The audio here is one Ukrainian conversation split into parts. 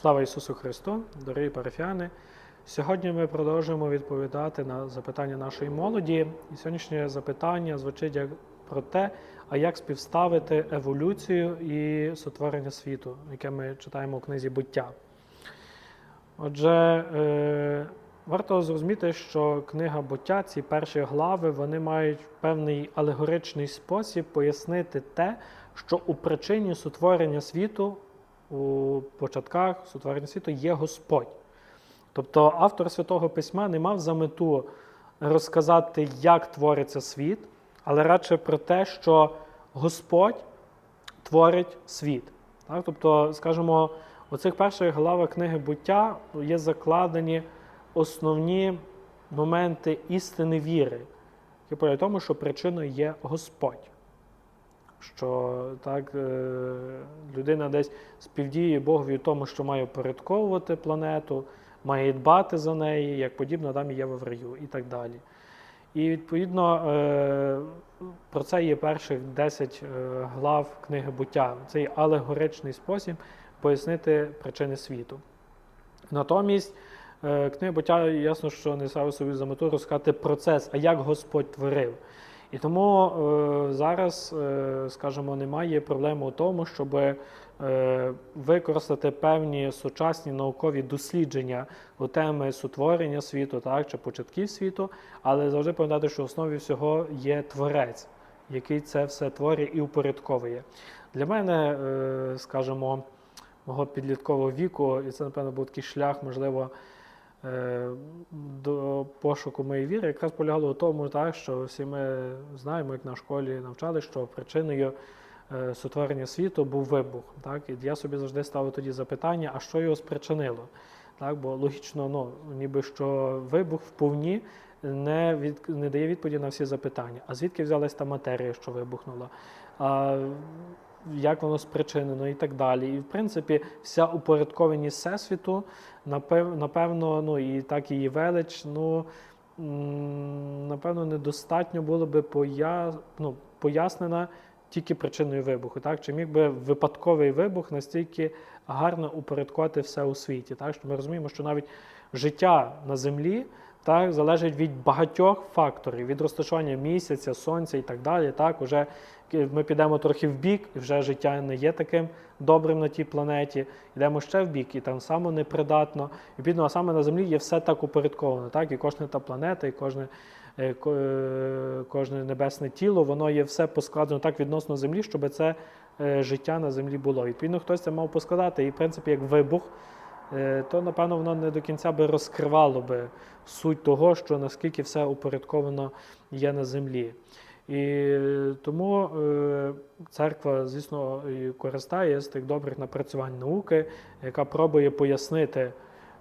Слава Ісусу Христу, дорогі парафіяни! Сьогодні ми продовжуємо відповідати на запитання нашої молоді. І сьогоднішнє запитання звучить як про те, а як співставити еволюцію і сотворення світу, яке ми читаємо у книзі буття. Отже, е, варто зрозуміти, що книга буття, ці перші глави, вони мають певний алегоричний спосіб пояснити те, що у причині сотворення світу, у початках сотворення світу є Господь. Тобто автор Святого Письма не мав за мету розказати, як твориться світ, але радше про те, що Господь творить світ. Так? Тобто, скажімо, у цих перших главах книги буття є закладені основні моменти істини віри, які полягають в тому, що причиною є Господь. Що так, е, людина десь співдіє Богові в тому, що має упорядковувати планету, має дбати за неї, як подібно і є в раю, і так далі. І відповідно е, про це є перших 10 е, глав книги буття. Це алегоричний спосіб пояснити причини світу. Натомість, книга буття ясно, що не ставив собі за мету розказати процес, а як Господь творив. І тому е, зараз, е, скажімо, немає проблеми у тому, щоб е, використати певні сучасні наукові дослідження у теми сотворення світу, так, чи початків світу, але завжди пам'ятати, що в основі всього є творець, який це все творить і упорядковує. Для мене, скажімо, мого підліткового віку, і це, напевно, був такий шлях, можливо, пошуку моєї віри, якраз полягало у тому, так, що всі ми знаємо, як на школі навчали, що причиною е, сотворення світу був вибух. Так? І я собі завжди ставив тоді запитання, а що його спричинило? Так? Бо логічно, ну, ніби що вибух вповні не, від, не дає відповіді на всі запитання. А звідки взялась та матерія, що вибухнула? А, як воно спричинено і так далі. І в принципі, вся упорядкованість всесвіту, напевно, ну і так її велич, ну напевно, недостатньо було би поя... ну, пояснена тільки причиною вибуху. Так? Чи міг би випадковий вибух настільки гарно упорядкувати все у світі? Так? Що ми розуміємо, що навіть життя на землі так, залежить від багатьох факторів, від розташування місяця, сонця і так далі. Так, уже ми підемо трохи в бік, і вже життя не є таким добрим на тій планеті. Йдемо ще в бік, і там само непридатно. Відповідно, а саме на землі є все так упорядковано. Так, і кожна та планета, і кожне. е, е, Кожне небесне тіло, воно є все поскладено так відносно землі, щоб це е, життя на землі було. Відповідно, хтось це мав поскладати. І в принципі, як вибух, то напевно воно не до кінця би розкривало би суть того, що наскільки все упорядковано є на землі. І тому е, церква, звісно, користає з тих добрих напрацювань науки, яка пробує пояснити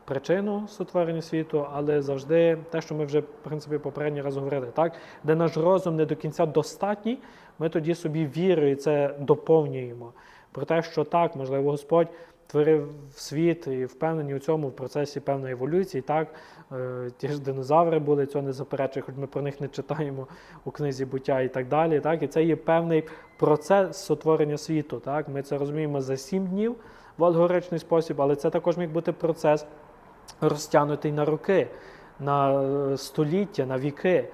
причину сотворення світу, але завжди те, що ми вже в принципі попередній раз говорили, так де наш розум не до кінця достатній, ми тоді собі вірою це доповнюємо. Про те, що так, можливо, Господь творив світ і впевнені у цьому в процесі певної еволюції. Так, е, ті ж динозаври були, цього не заперечує, хоч ми про них не читаємо у книзі буття і так далі. Так, і це є певний процес сотворення світу. Так, ми це розуміємо за сім днів в алгоричний спосіб, але це також міг бути процес розтягнутий на роки, на е, століття, на віки.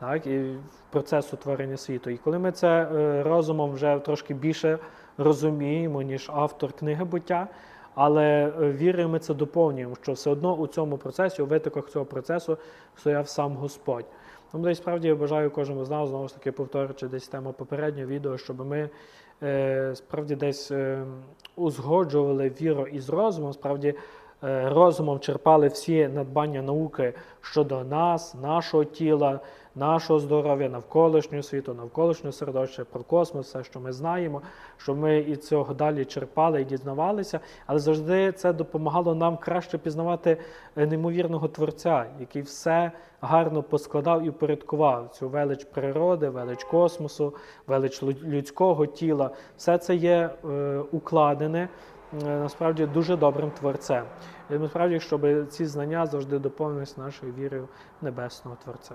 Так, і процес утворення світу. І коли ми це е, розумом вже трошки більше розуміємо, ніж автор книги буття, але е, вірою ми це доповнюємо, що все одно у цьому процесі, у витоках цього процесу стояв сам Господь. Тому десь справді я бажаю кожному з нас, знову ж таки, повторюючи десь тему попереднього відео, щоб ми е, справді десь е, узгоджували віру із розумом, справді розумом черпали всі надбання науки щодо нас, нашого тіла, нашого здоров'я, навколишнього світу, навколишнього середовища, про космос, все, що ми знаємо, щоб ми і цього далі черпали і дізнавалися, але завжди це допомагало нам краще пізнавати е, неймовірного творця, який все гарно поскладав і упорядкував цю велич природи, велич космосу, велич людського тіла. Все це є е, укладене. е, насправді дуже добрим творцем. І насправді, щоб ці знання завжди доповнились нашою вірою в небесного творця.